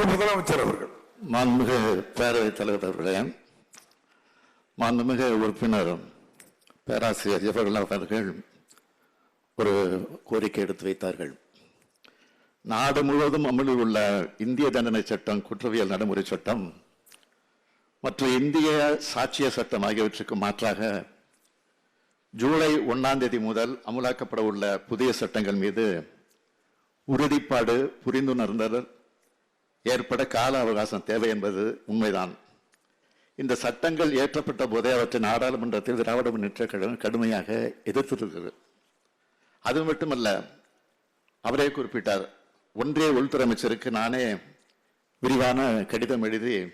முதலமைச்சர் அவர்கள். மாண்புமிகு பேரவைத் தலைவர் அவர்களே மாண்புமிகு உறுப்பினர் பேராசிரியர் ஜவஹர்லால் அவர்கள் ஒரு கோரிக்கை எடுத்து வைத்தார்கள். நாடு முழுவதும் அமலில் உள்ள இந்திய தண்டனை சட்டம் குற்றவியல் நடைமுறை சட்டம் மற்றும் இந்திய சாட்சிய சட்டம் ஆகியவற்றுக்கு மாற்றாக ஜூலை ஒன்றாம் தேதி முதல் அமலாக்கப்பட உள்ள புதிய சட்டங்கள் மீது உறுதிப்பாடு புரிந்துணர்ந்தல் ஏற்பட கால அவகாசம் தேவை என்பது உண்மைதான். இந்த சட்டங்கள் ஏற்றப்பட்ட போதே அவற்றை நாடாளுமன்றத்தில் திராவிட முன்னேற்ற கழகம் கடுமையாக எதிர்த்திருக்கிறது அது மட்டுமல்ல அவரே குறிப்பிட்டார் ஒன்றிய உள்துறை அமைச்சருக்கு நானே விரிவான கடிதம் எழுதி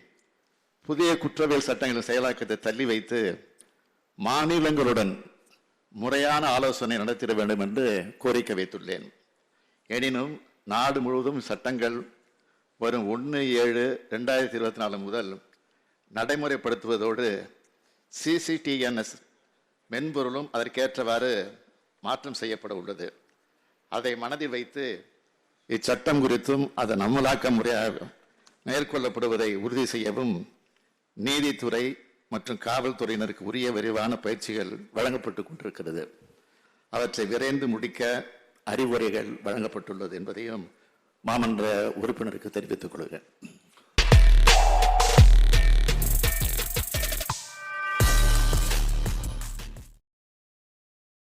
புதிய குற்றவியல் சட்டங்களின் செயலாக்கத்தை தள்ளி வைத்து மாநிலங்களுடன் முறையான ஆலோசனை நடத்திட வேண்டும் என்று கோரிக்கை வைத்துள்ளேன். எனினும் நாடு முழுவதும் சட்டங்கள் வரும் ஒன்று ஏழு ரெண்டாயிரத்தி இருபத்தி நாலு முதல் நடைமுறைப்படுத்துவதோடு சிசிடிஎன்எஸ் மென்பொருளும் அதற்கேற்றவாறு மாற்றம் செய்யப்பட உள்ளது. அதை மனதில் வைத்து இச்சட்டம் குறித்தும் அதன் அமலாக்க முறையாக மேற்கொள்ளப்படுவதை உறுதி செய்யவும் நீதித்துறை மற்றும் காவல்துறையினருக்கு உரிய விரிவான பயிற்சிகள் வழங்கப்பட்டு கொண்டிருக்கிறது. அவற்றை விரைந்து முடிக்க அறிவுரைகள் வழங்கப்பட்டுள்ளது என்பதையும் மாமன்ற உறுப்பினருக்கு தெரிவித்துக் கொள்கிறேன்.